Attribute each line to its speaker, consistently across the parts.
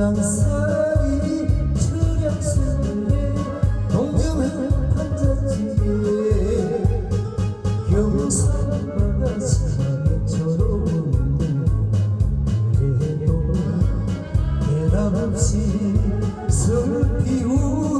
Speaker 1: 비난살이 두렵습니다. 的无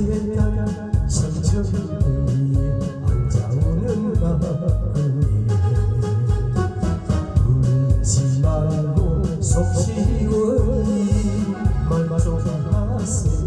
Speaker 1: 내면 시청률이 앉아오는 마음에 울지 말고 속 시원히 말좀 하세요.